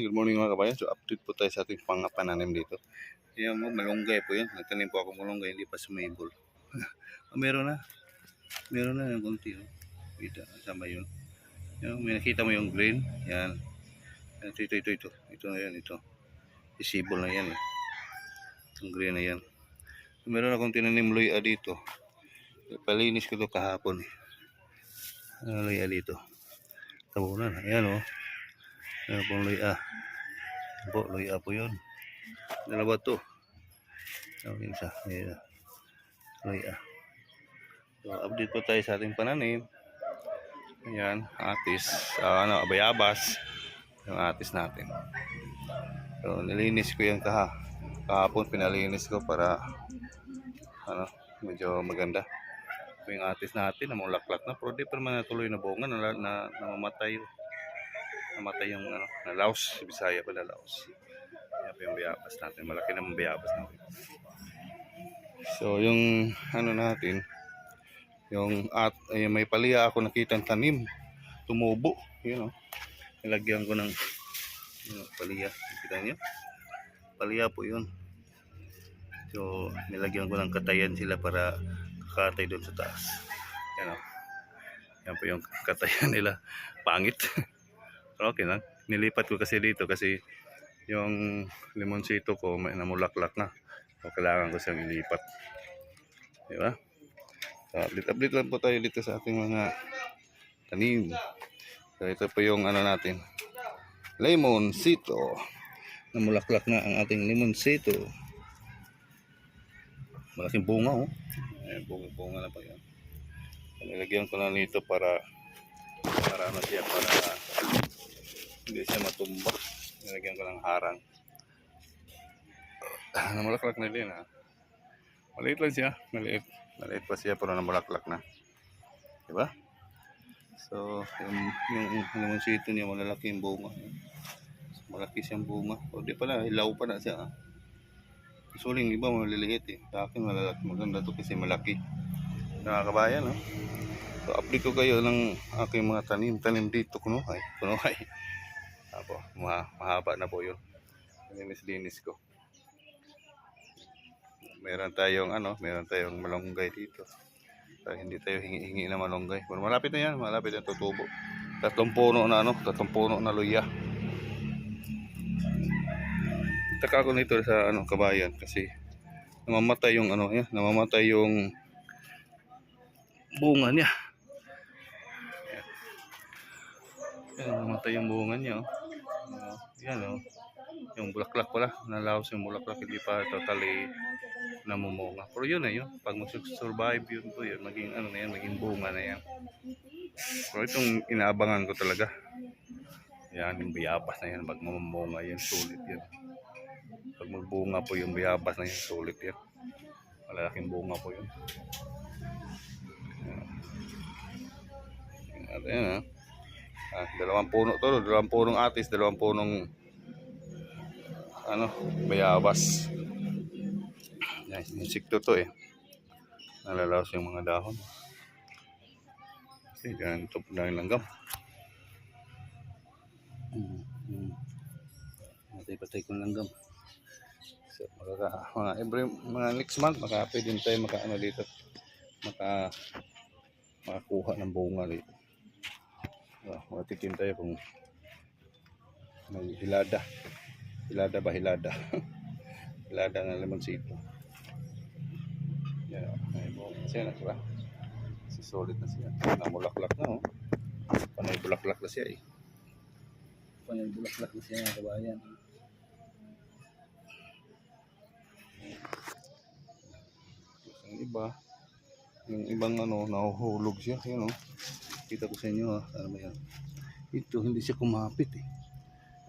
good morning mga kabayan. So update po tayo sa ating pangapananim dito. Yan mo, malunggay po yan. Nagtanim po ako malunggay, hindi pa sumibol. oh, meron na. Meron na yung konti. Oh. Kita, sama yun. Yan, may nakita mo yung green. Yan. Ito, ito, ito, ito. Ito na yan, ito. Isibol na yan eh. Yung green na yan. Meron akong tinanim luya dito. Palinis ko to kahapon eh. Ano luya dito? Tabunan. Ayan oh. Ayan pong luya. Po, luya po yun. Dalawa to. Ang isa. Ayan. Luya. So, update po tayo sa ating pananim. Ayan, atis. ah, ano, bayabas. Yung atis natin. So, nilinis ko yan kaha. Kahapon pinalinis ko para ano, medyo maganda. Yung atis natin, namulaklak na. Pero di pa naman natuloy na bunga, na, na, namamatay. Namatay yung ano, na laos. Bisaya pa na laos. Yan pa yung bayabas natin. Malaki naman bayabas natin. So, yung ano natin, yung at ay, may paliya ako nakitang tanim. Tumubo. Yun o. Nilagyan ko ng yun, paliya. Kita niyo? Paliya po yun. So, nilagyan ko ng katayan sila para kakatay doon sa taas. Yan o. Yan po yung katayan nila. Pangit. Okay lang. Nilipat ko kasi dito kasi yung limonsito ko may namulaklak na. So, kailangan ko siyang ilipat. Di ba? So, update-update lang po tayo dito sa ating mga tanim. So, ito po yung ano natin. Lemonsito. Namulaklak na ang ating lemonsito. Malaking bunga oh. Ayan, bunga, bunga na pa yan. So, nilagyan ko na nito para para ano siya, para hindi siya matumba. Nilagyan ko ng harang. Namulaklak na din ha. Maliit lang siya. Maliit. Maliit pa siya pero namulaklak na. Diba? So, yung, yung limonsito niya malalaki yung bunga. So, malaki siyang bunga. O di pala, ilaw pa na siya. Ha? Suling iba maliliit eh. Sa akin malalaki. Maganda to kasi malaki. Nakakabayan no? So, update ko kayo ng aking mga tanim. Tanim dito, kunuhay. Kunuhay. Apo, ma mahaba na po yun. Linis-linis ko. Meron tayong ano, meron tayong malunggay dito. Kaya hindi tayo hingi-hingi na malunggay. Pero malapit na yan, malapit na tutubo. Tatlong puno na ano, tatlong puno na luya. Taka ko nito sa ano, kabayan kasi namamatay yung ano, yan, namamatay yung bunga niya. Yan. Yan, namamatay yung bunga niya. Oh. Yan oh. Yung bulaklak pala, nalaos yung bulaklak, hindi pa totally namumunga. Pero yun na yun, pag mag-survive yun po yun, maging ano na yan, maging bunga na yan. Pero itong inaabangan ko talaga. Yan, yung bayabas na yan, pag mamumunga yan, sulit yan. Pag magbunga po yung bayabas na yan, sulit yan. Malalaking bunga po yun. Yan. At yan ha. Ah, dalawang puno to, dalawang punong atis, dalawang punong ano, bayabas. Yan, insekto to eh. Nalalaos yung mga dahon. Kasi dyan ito po dahil langgam. Hmm, hmm. Patay-patay kong langgam. So, makaka, mga every, mga next month, maka pwede tayo maka ano dito. Maka makakuha ng bunga dito. So, matikim tayo kung may hilada. Hilada ba hilada? hilada ng lemonsito. Yan, may bunga siya na diba? Si solid na siya. Namulaklak na oh. Panay bulaklak na siya eh. Panay bulaklak na siya mga kabayan. Yung iba, yung ibang ano, nahuhulog siya. Yun oh. Kita ko sa inyo ha. Ano ba yan? Ito, hindi siya kumapit eh.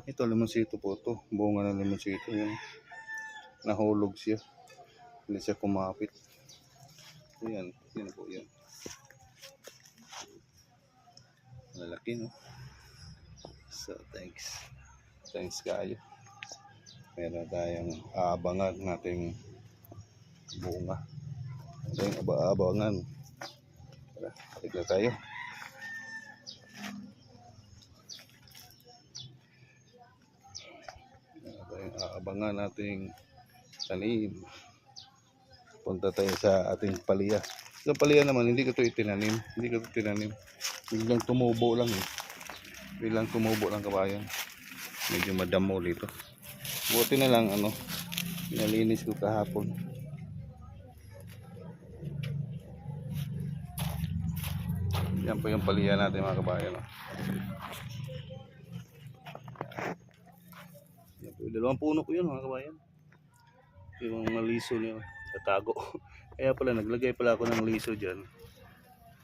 Ito, lemonsito po to. Bunga ng lemonsito. Yan. Nahulog siya. Hindi siya kumapit. Yan. Yan po yan. Lalaki no. So, thanks. Thanks kayo. Meron tayong aabangan nating bunga. Meron tayong aba-abangan. Tara, balik na tayo. Yung aabangan nating tanim. Punta tayo sa ating paliya. Sa paliya naman, hindi ko ito itinanim. Hindi ko ito tinanim. Biglang tumubo lang eh. Biglang tumubo lang kabayan. Medyo madamo dito. Buti na lang ano, nalinis ko kahapon. Yan po yung paliya natin mga kabayan. Oh. Dalawang puno ko yun mga kabayan. Yung mga liso niya, tatago. Kaya pala, naglagay pala ako ng liso dyan.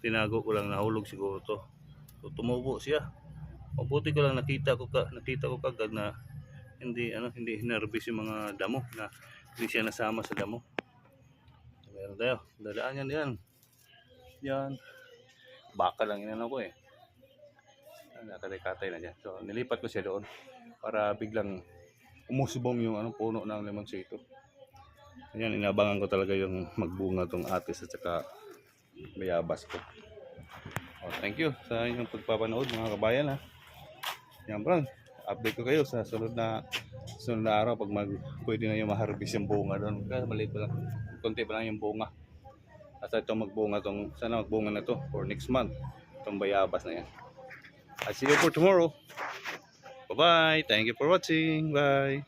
Tinago ko lang, nahulog siguro to. So, tumubo siya. Mabuti ko lang nakita ko ka, nakita ko kagad na hindi ano hindi hinarbis yung mga damo na hindi siya nasama sa damo. Meron tayo. Dadaan yan yan. Yan. Baka lang inano ko eh. Nakatay-katay na dyan. So nilipat ko siya doon para biglang umusubong yung ano, puno ng lemonsito. Ayan, inabangan ko talaga yung magbunga tong atis at saka bayabas ko. Oh, thank you sa inyong pagpapanood mga kabayan ha. Yan bro, update ko kayo sa sunod na sunod na araw pag mag, pwede na yung maharbis yung bunga doon. Kaya maliit pa lang, konti pa lang yung bunga. At ito magbunga tong, sana magbunga na to for next month. Itong bayabas na yan. I'll see you for tomorrow. Bye-bye. Thank you for watching. Bye.